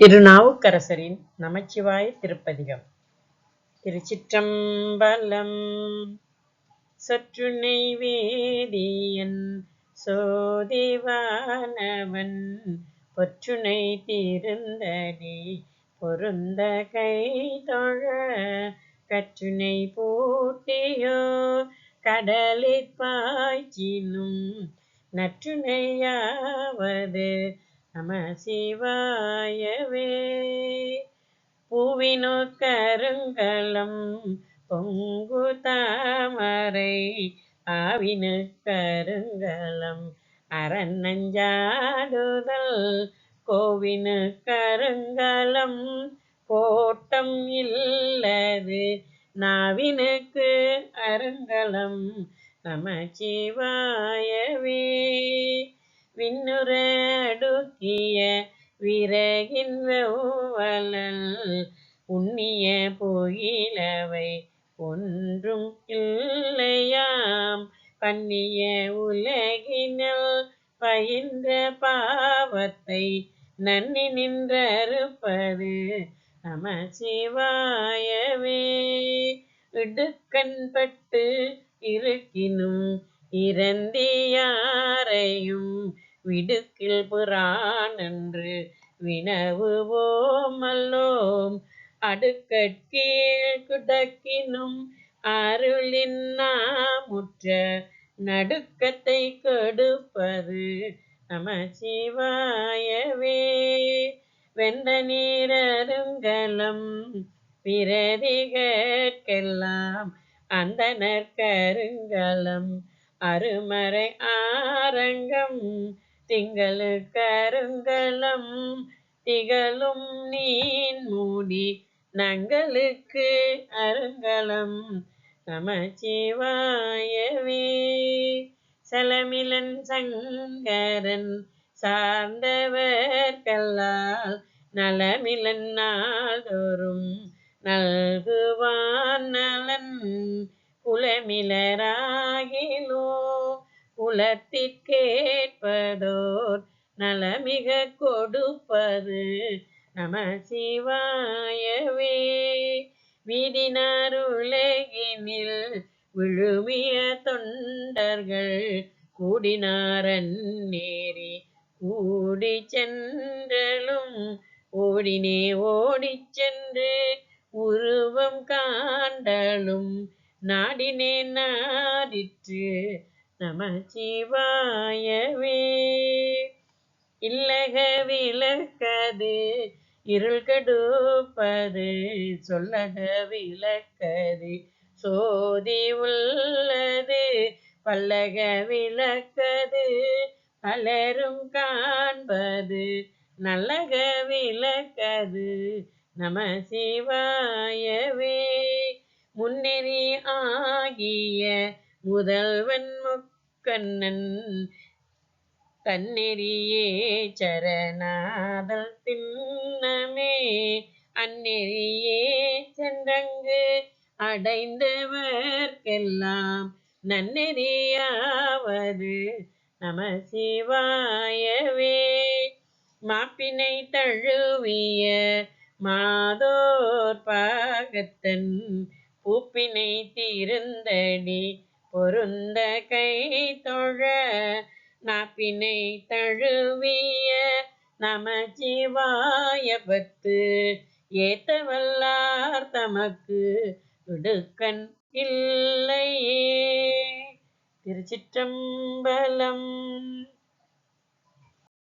திருநாவுக்கரசரின் நமச்சிவாய திருப்பதிகம். திருச்சிற்றம்பலம் சற்று நெய்வேதியன் சோதிவானவன் பொற்றுனை தீர்ந்தடி பொருந்த கை தொழ கற்றுனை பூட்டியோ கடலிற் பாய்ச்சினும் நற்றுணையாவது நம சிவாயவே. பூவினோ கருங்கலம் பொங்கு தாமரை ஆவினு கருங்கலம் அரநஞ்சாடுதல் கோவினு கருங்கலம் கோட்டம் இல்லது நாவினுக்கு அருங்கலம் நம சிவாயவே. விண்ணுரடுக்கிய விறகின் வெவ்வலல் உண்ணிய புகிலவை ஒன்றும் இல்லையாம். பண்ணிய உலகினல் பயின்ற பாவத்தை நன்னி நின்றறுப்பது நம சிவாயவே இடுக்கண்பட்டு இருக்கினும் இறந்தியாரையும் விடுக்கில் புறானன்று வினவுவோமல்லோம் அடுக்கீழ் குடக்கினும் அருளின்னாமுற்ற நடுக்கத்தை கொடுப்பது நம சிவாயவே வெந்த நீரருங்கலம் பிரதிகற்கெல்லாம் அந்த நற்கருங்கலம் அருமறை ஆரங்கம் திங்களு கருங்கலம் திகழும் நீன் மூடி நங்களுக்கு அருங்கலம். நமச்சிவாயவே. சலமிலன் சங்கரன் சார்ந்தவர்கல்லால் நலமிலன் நாள்தோறும் நல்குவான் நலன் குலமிலராகிலோ. குலத்திற்கேற்பதோர் நலமிக கொடுப்பது நம சிவாயவே. வீடினாருலகினில் விழுமிய தொண்டர்கள் கூடினாரன் நேரி கூடி சென்றலும் ஓடினே ஓடி சென்று உருவம் காண்டலும் நாடினே நாடிற்று நம சிவாயவே இல்லக விளக்கது இருள் கடுப்பது சொல்லக விளக்கது சோதி உள்ளது பல்லக விளக்கது பலரும் காண்பது நல்லக விளக்கது நம சிவாயவே முன்னெறி ஆகிய முதல்வன் கண்ணன் தன்னெறியே சரணாதல் திண்ணமே அந்நெறியே சென்றங்கு அடைந்தவர்க்கெல்லாம் நன்னெறியாவது நம சிவாயவே மாப்பினை தழுவிய மாதோர் பாகத்தன் பூப்பினை தீர்ந்தடி பொருந்த கை தொழ நாப்பினை தழுவிய நம சிவாய பத்து ஏத்தவல்லார் தமக்கு விடுக்கண் இல்லையே. திருச்சிற்றம்பலம்